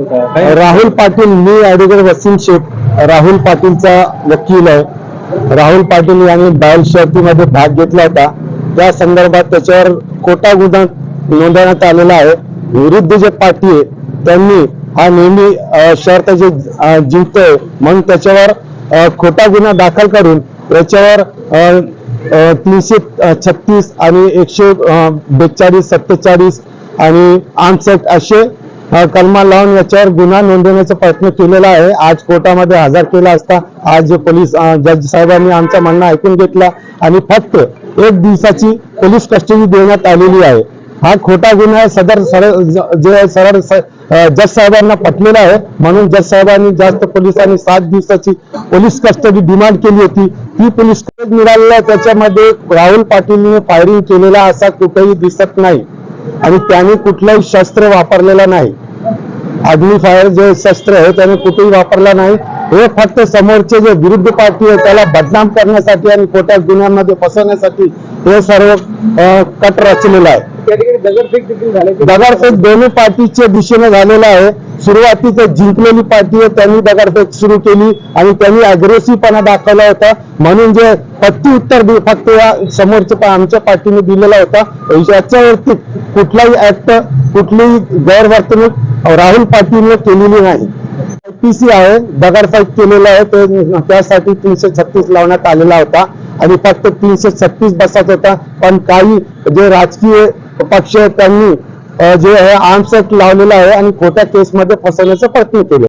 राहुल पाटील मी ऍडव्होकेट वसीम शेख राहुल पाटीलचा वकील आहे. राहुल पाटील यांनी बायल शर्तीमध्ये भाग घेतला होता. त्या संदर्भात त्याच्यावर खोटा गुन्हा नोंदवण्यात आलेला आहे. विरुद्ध जे पाटी आहे त्यांनी हा नेहमी शर्त जे जिंकतोय म्हणून त्याच्यावर खोटा गुन्हा दाखल करून त्याच्यावर तीनशे छत्तीस आणि एकशे बेचाळीस सत्तेचाळीस आणि आर्म्स असे कलमा लावून याच्यावर गुन्हा नोंदवण्याचा प्रयत्न केलेला आहे. आज कोर्टामध्ये हजर केला असता आज पोलीस जज साहेबांनी आमचं म्हणणं ऐकून घेतला आणि फक्त एक दिवसाची पोलीस कस्टडी देण्यात आलेली आहे. हा खोटा गुन्हा सदर सरळ जे सरळ जज साहेबांना पटलेला आहे. म्हणून जज साहेबांनी जास्त पोलिसांनी सात दिवसाची पोलीस कस्टडी डिमांड केली होती. ती पोलीस मिळालेल्या त्याच्यामध्ये राहुल पाटीलने फायरिंग केलेला असा कुठेही दिसत नाही. आणि त्याने कुठलंही शस्त्र वापरलेलं नाही. अग्निफायर जे शस्त्र आहे त्याने कुठेही वापरला नाही. हे फक्त समोरचे जे विरुद्ध पार्टी आहे त्याला बदनाम करण्यासाठी आणि खोट्या गुन्ह्यांमध्ये फसवण्यासाठी हे सर्व कट रचलेलं आहे. दगडफेक दोन्ही पार्टीच्या दिशेने झालेला आहे. सुरुवातीचं जिंकलेली पार्टी आहे त्यांनी दगडफेक सुरू केली आणि त्यांनी अग्रेसिव्हपणा दाखवला होता. म्हणून जे पत्ती उत्तर दे- फक्त या समोरच्या पा- आमच्या पार्टीने दिलेला होता. याच्यावरती कुठलाही ऍक्ट कुठलीही गैरवर्तणूक राहुल पाटीलने केलेली नाही. आयपीसी आहे दगडफेक केलेलं आहे ते त्यासाठी तीनशे छत्तीस लावण्यात आलेला होता. आणि फक्त तीनशे छत्तीस बसत होता. पण काही जे राजकीय पक्ष आहेत त्यांनी जे आहे आर्म्स लावलेलं लावलेला आहे आणि खोट्या केसमध्ये फसवण्याचा प्रयत्न केले.